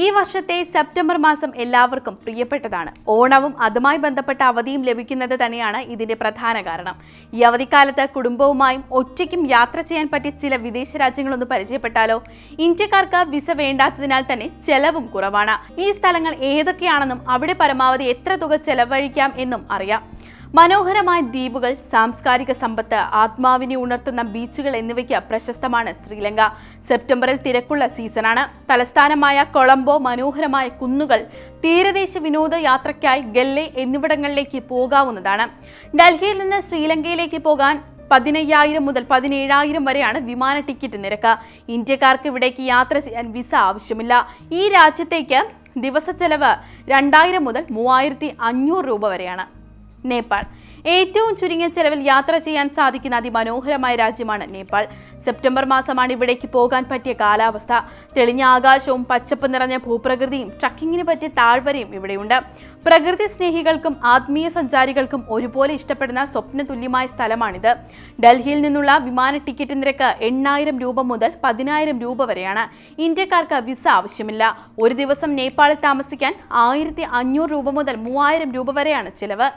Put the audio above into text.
ഈ വർഷത്തെ സെപ്റ്റംബർ മാസം എല്ലാവർക്കും പ്രിയപ്പെട്ടതാണ്. ഓണവും അതുമായി ബന്ധപ്പെട്ട അവധിയും ലഭിക്കുന്നത് തന്നെയാണ് ഇതിന്റെ പ്രധാന കാരണം. ഈ അവധിക്കാലത്ത് കുടുംബവുമായും ഒറ്റയ്ക്കും യാത്ര ചെയ്യാൻ പറ്റിയ ചില വിദേശ രാജ്യങ്ങളൊന്ന് പരിചയപ്പെട്ടാലോ? ഇന്ത്യക്കാർക്ക് വിസ വേണ്ടാത്തതിനാൽ തന്നെ ചെലവും കുറവാണ്. ഈ സ്ഥലങ്ങൾ ഏതൊക്കെയാണെന്നും അവിടെ പരമാവധി എത്ര തുക ചെലവഴിക്കാം എന്നും അറിയാം. മനോഹരമായ ദ്വീപുകൾ സാംസ്കാരിക സമ്പത്ത് ആത്മാവിനെ ഉണർത്തുന്ന ബീച്ചുകൾ എന്നിവയ്ക്ക് പ്രശസ്തമാണ് ശ്രീലങ്ക. സെപ്റ്റംബറിൽ തിരക്കുള്ള സീസണാണ്. തലസ്ഥാനമായ കൊളംബോ മനോഹരമായ കുന്നുകൾ തീരദേശ വിനോദ യാത്രയ്ക്കായി ഗല്ലെ എന്നിവിടങ്ങളിലേക്ക് പോകാവുന്നതാണ്. ഡൽഹിയിൽ നിന്ന് ശ്രീലങ്കയിലേക്ക് പോകാൻ പതിനയ്യായിരം മുതൽ പതിനേഴായിരം വരെയാണ് വിമാന ടിക്കറ്റ് നിരക്ക്. ഇന്ത്യക്കാർക്ക് ഇവിടേക്ക് യാത്ര ചെയ്യാൻ വിസ ആവശ്യമില്ല. ഈ രാജ്യത്തേക്ക് ദിവസ ചെലവ് രണ്ടായിരം മുതൽ മൂവായിരത്തി അഞ്ഞൂറ് രൂപ വരെയാണ്. നേപ്പാൾ. ഏറ്റവും ചുരുങ്ങിയ ചെലവിൽ യാത്ര ചെയ്യാൻ സാധിക്കുന്ന അതിമനോഹരമായ രാജ്യമാണ് നേപ്പാൾ. സെപ്റ്റംബർ മാസമാണ് ഇവിടേക്ക് പോകാൻ പറ്റിയ കാലാവസ്ഥ. തെളിഞ്ഞ ആകാശവും പച്ചപ്പ് നിറഞ്ഞ ഭൂപ്രകൃതിയും ട്രക്കിങ്ങിന് പറ്റിയ താഴ്വരയും ഇവിടെയുണ്ട്. പ്രകൃതി സ്നേഹികൾക്കും ആത്മീയ സഞ്ചാരികൾക്കും ഒരുപോലെ ഇഷ്ടപ്പെടുന്ന സ്വപ്ന തുല്യമായ സ്ഥലമാണിത്. ഡൽഹിയിൽ നിന്നുള്ള വിമാന ടിക്കറ്റ് നിരക്ക് എണ്ണായിരം രൂപ മുതൽ പതിനായിരം രൂപ വരെയാണ്. ഇന്ത്യക്കാർക്ക് വിസ ആവശ്യമില്ല. ഒരു ദിവസം നേപ്പാളിൽ താമസിക്കാൻ ആയിരത്തി രൂപ മുതൽ മൂവായിരം രൂപ വരെയാണ് ചിലവ്.